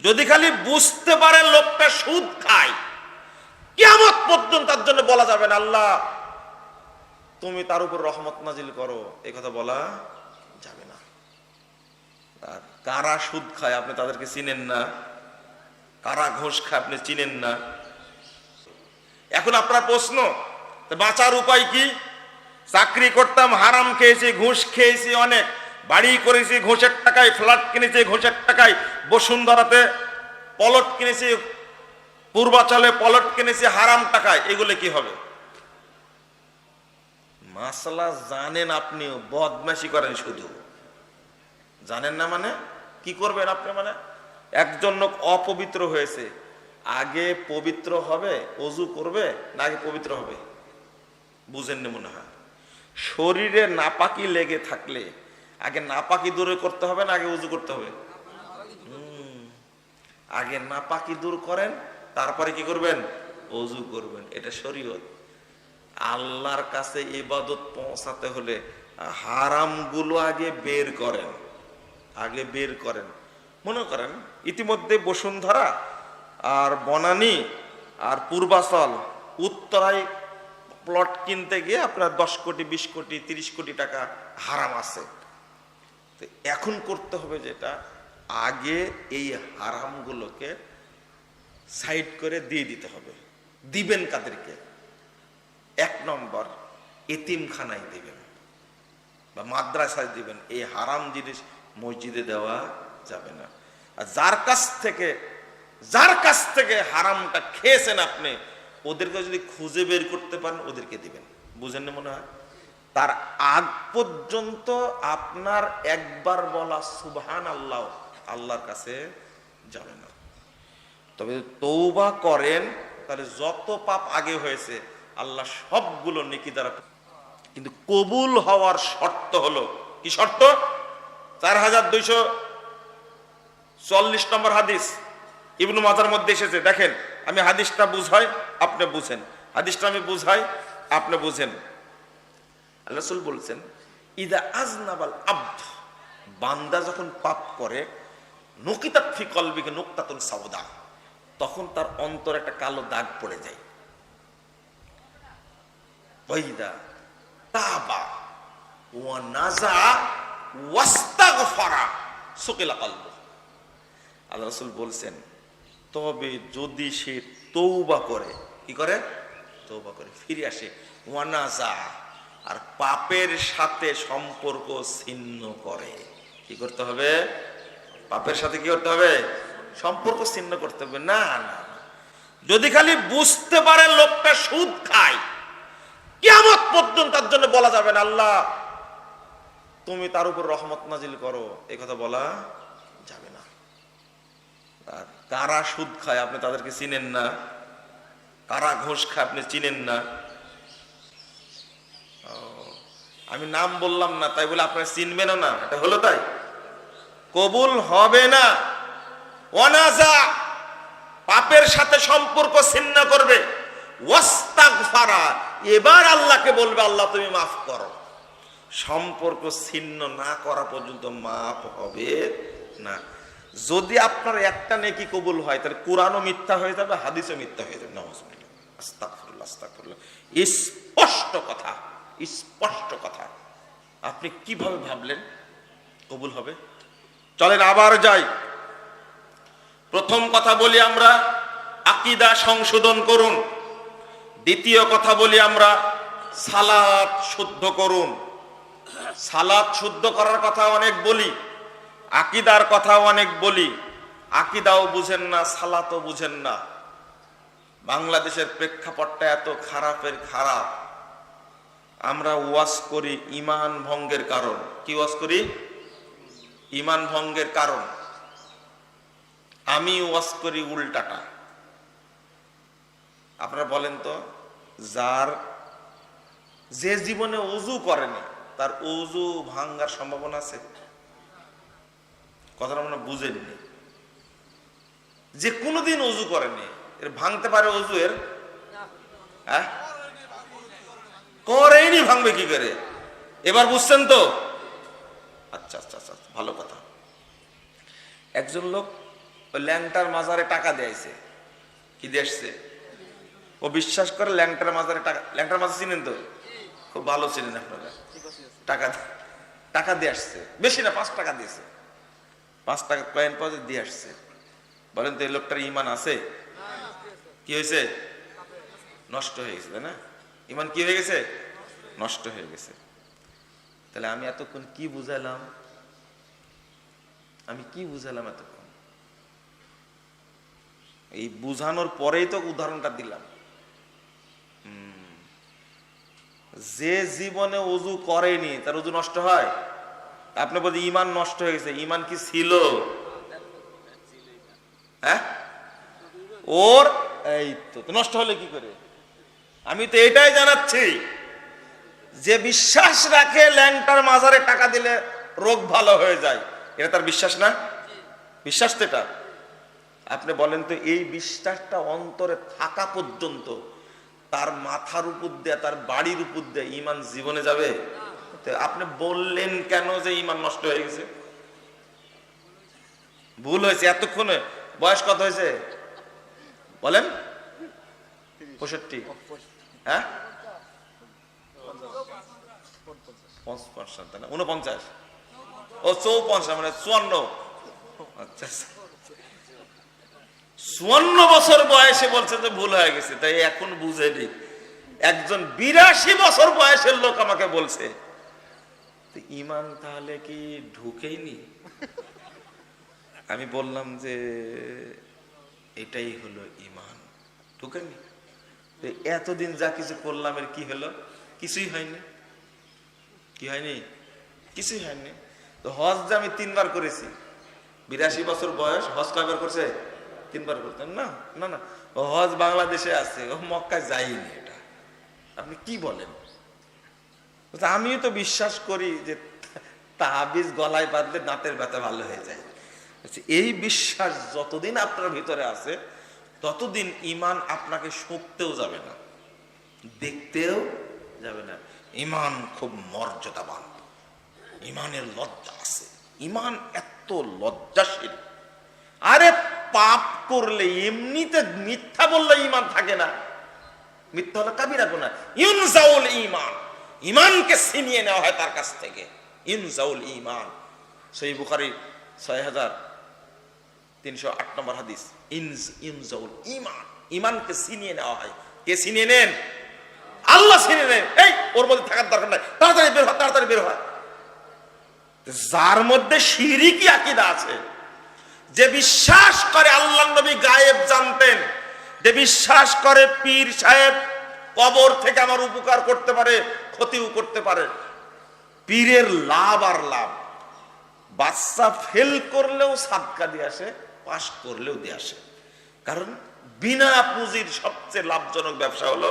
যদি খালি বুঝতে পারে লোকটা সুদ খায়, কিয়ামত পর্যন্ত তার জন্য বলা যাবে না, আল্লাহ, তুমি তার উপর রহমত নাজিল করো। এই কথা বলা যাবে না। আর কারা সুদ খায় আপনি তাদেরকে চিনেন না? কারা ঘোষ খায় আপনি চিনেন না? এখন আপনার প্রশ্ন বাঁচার উপায় কি? চাকরি করতাম, হারাম খেয়েছি, ঘুষ খেয়েছি অনেক। বাড়ি করেছি, ঘোষের টাকায়, ফ্ল্যাট কিনেছি, ঘোষের টাকায়, বসুন্ধরাতে পলট কিনেছি, পূর্বাচলে পলট কিনেছি, হারাম টাকায়, এগুলো কি হবে? মাসলা জানেন আপনিও, বদমাশি করেন শুধু। জানেন না মানে? কি করবেন আপনি মানে? একজন লোক অপবিত্র হয়েছে। আগে পবিত্র হবে, অজু করবে, না আগে পবিত্র হবে? বুঝেননি মনে হয়। শরীরে নাপাকি লেগে থাকলে আগে নাপাকি দূরে করতে হবে না, আগে উজু করতে হবে। আগে নাপাকি দূর করেন, তারপরে কি করবেন? অজু করবেন। এটা শরীয়ত। আল্লাহর কাছে ইবাদত পৌঁছাতে হলে হারামগুলো আগে বের করেন। আগে বের করেন। মনে করেন, ইতিমধ্যে বসুন্ধরা আর বনানী আর পূর্বাচল, উত্তরায় প্লট কিনতে গিয়ে আপনার দশ কোটি, বিশ কোটি, তিরিশ কোটি টাকা হারাম আছে। তো এখন করতে হবে যেটা, আগে এই হারামগুলোকে সাইড করে দিয়ে দিতে হবে। দিবেন কাদেরকে? এক নম্বর, এতিমখানায় দিবেন বা মাদ্রাসায় দিবেন। এই হারাম জিনিস মসজিদে দেওয়া যাবে না। আর যার কাছ থেকে, যার কাছ থেকে হারামটা খেয়েছেন আপনি, ওদেরকে যদি খুঁজে বের করতে পারেন, ওদেরকে দিবেন। বুঝেন না মনে হয়? তার আগ পর্যন্ত আপনার একবার বলা সুবহান আল্লাহ আল্লাহর কাছে যাবে না। তবে তৌবা করেন, তাহলে যত পাপ আগে হয়েছে, আল্লাহ সবগুলো নেকি দ্বারা কিন্তু কবুল হওয়ার শর্ত হলো, কি শর্ত? চার হাজার দুইশো চল্লিশ নম্বর হাদিস ইবনু মাজার মধ্যে এসেছে। দেখেন, আমি হাদিসটা বুঝাই, আপনি বুঝেন। হাদিসটা আমি বুঝাই, আপনি বুঝেন। আল্লাহ বলছেন, ইদা আজনাবাল আব্দ বান্দা যখন পাপ করে, নকিতাত ফি কলবিকে নোক্তাতুন সাউদা, তখন তার অন্তর একটা কালো দাগ পড়ে যায়। আল্লাহ বলছেন, তবে যদি সে তৌবা করে কি করে? তৌবা করে, ফিরে আসে। ওয়ানাজা আর পাপের সাথে সম্পর্ক ছিন্ন করে। কি করতে হবে? পাপের সাথে কি করতে হবে? সম্পর্ক ছিন্ন করতে হবে। না না। যদি খালি বুঝতে পারে, লোকটা সুদ খায়, কিয়ামত পর্যন্ত তার জন্য বলা যাবে না, আল্লাহ, তুমি তার উপর রহমত নাজিল করো। এই কথা বলা যাবে না। আর কারা সুদ খায় আপনি তাদেরকে চিনেন না? কারা ঘোষ খায় আপনি চিনেন না ও, আমি নাম বললাম না, তাই বলে আপনারা চিনবেনও না, এটা হলো তাই। কবুল হবে না অনাজা পাপের সাথে সম্পর্ক ছিন্ন করবে। এবার আল্লাহকে বলবে, আল্লাহ তুমি মাফ করো। সম্পর্ক ছিন্ন না করা পর্যন্ত মাফ হবে না। যদি আপনার একটা নেকি কবুল হয়, তাহলে কোরআনও মিথ্যা হয়ে যাবে, হাদিসও মিথ্যা হয়ে যাবে। আস্তাগফিরুল্লাহ আস্তাগফিরুল্লাহ। স্পষ্ট কথা। স্পষ্ট কথা। আপনি কীভাবে ভাবলেন কবুল হবে? চলেন আবার যাই। প্রথম কথা বলি আমরা, আকিদা সংশোধন করুন। দ্বিতীয় কথা বলি আমরা, সালাত শুদ্ধ করুন। সালাত শুদ্ধ করার কথা অনেক বলি, আকিদার কথা অনেক বলি। আকিদাও বুঝেন না, সালাতও বুঝেন না। বাংলাদেশের প্রেক্ষাপটটা এত খারাপের খারাপ। আমরা ওয়াজ করি ইমান ভঙ্গের কারণ। কি ওয়াজ করি? ইমান ভঙ্গের কারণ। আমি ওয়াজ করি উল্টাটা। আপনারা বলেন তো, যার যে জীবনে অজু করেনি, তার অজু ভাঙ্গার সম্ভাবনা আছে? কথাটা হয় বুঝেননি। যে কোনোদিন অজু করেনি, এর ভাঙতে পারে অজু এর হ্যাঁ? করেনি ভাঙবে কি করে? এবার বুঝছেন তো? আচ্ছা আচ্ছা আচ্ছা ভালো কথা। একজন লোক ওই ল্যাংটার মাজারে টাকা দিয়েছে কি দিয়েছে ও বিশ্বাস করে ল্যাংটার মাজারে টাকা ল্যাংটার মাজার চিনেন তো? খুব ভালো চিনেন আপনারা। টাকা টাকা দিয়ে আসছে বেশি না, পাঁচ টাকা দিয়েছে। পাঁচ টাকা কয়েন পাওয়া দিয়ে আসছে বলেন তো, এই লোকটার ইমান আছে? কি হয়েছে নষ্ট হয়ে গেছে, তাই না? ইমান কি হয়ে গেছে? নষ্ট হয়ে গেছে। তাহলে আমি এতক্ষণ কি বুঝালাম? আমি কি বুঝালাম এতক্ষণ? এই বুঝানোর পরেই তো উদাহরণটা দিলাম। যে জীবনে অজু করেনি, তার অজু নষ্ট হয়? আপনি বলছেন ইমান নষ্ট হয়ে গেছে, ইমান কি ছিল? হ্যাঁ? ওর, এই তো তো নষ্ট হলে কি করে? আমি তো এটাই জানাচ্ছি যে বিশ্বাস রাখে ল্যাংটার মাজারে টাকা দিলে রোগ ভালো হয়ে যায়। এটা তার বিশ্বাস না? বিশ্বাস তো এটা। আপনি বলেন তো, এই বিশ্বাসটা অন্তরে থাকা পর্যন্ত তার মাথার উপর দিয়ে, তার বাড়ির উপর দিয়ে ইমান জীবনে যাবে? আপনি বললেন কেন যে ইমান নষ্ট হয়ে গেছে? ভুল হয়েছে, এতক্ষণে। বয়স কত হয়েছে? বলেন? পঁয়ষট্টি। হ্যাঁ? না উনপঞ্চাশ ও চৌপঞ্চাশ মানে চুয়ান্ন। আচ্ছা চুয়ান্ন বছর বয়সে বলছে যে ভুল হয়ে গেছে, তাই এখন বুঝেনি একজন বিরাশি বছর বয়সের লোক আমাকে বলছে ইমান তাহলে কি ঢুকেইনি আমি বললাম যে, এটাই হলো ইমান। ঢুকেনি? এতদিন যা কিছু করলাম এর কি হলো? কিছুই হয়নি। কি হয়নি? কিছুই হয়নি। তো হজ যে আমি তিনবার করেছি। বিরাশি বছর বয়স, হজ কয়বার করছে? তিনবার করতেন না না না। ও হজ বাংলাদেশে আছে, ও মক্কায় যায়নি এটা। আপনি কি বলেন? আমিও তো বিশ্বাস করি যে তাহাবিজ গলায় বাঁধলে দাঁতের ব্যথা ভালো হয়ে যায়। এই বিশ্বাস যতদিন আপনার ভিতরে আছে ততদিন ইমান আপনাকে শুকতেও যাবে না। দেখতেও যাবে না। ইমান খুব মর্যাদাবান। ইমানের লজ্জা আছে। ইমান এত লজ্জাশীল। আরে পাপ করলে এমনিতে মিথ্যা বললে ইমান থাকে না। মিথ্যা হলো কাবিরা গুনাহ। ইনজাউল ইমান ইমানকে ছিনিয়ে নেওয়া হয় তার কাছ থেকে। ইনজাউল ইমান সেই বুখারি ছয় হাজার তিনশো আট নম্বর হাদিস। ইনজ ইনজাউল ইমান ইমানকে ছিনিয়ে নেওয়া হয়। কে ছিনিয়ে নেন? আল্লাহ ছিনিয়ে নেন। এই, ওর মধ্যে থাকার দরকার নাই। তাড়াতাড়ি বের হয় তাড়াতাড়ি বের হয় যার মধ্যে শিরিকি আকিদা আছে, যে বিশ্বাস করে আল্লাহ নবী গায়েব জানতেন, যে বিশ্বাস করে পীর সাহেব কবর থেকে আমার উপকার করতে পারে, ক্ষতিও করতে পারে। পীরের লাভ আর লাভ। বাচ্চা ফেল করলেও সাদকা দিয়ে আসে পাশ করলেও দিয়ে আসে। কারণ বিনা পুঁজির সবচেয়ে লাভজনক ব্যবসা হলো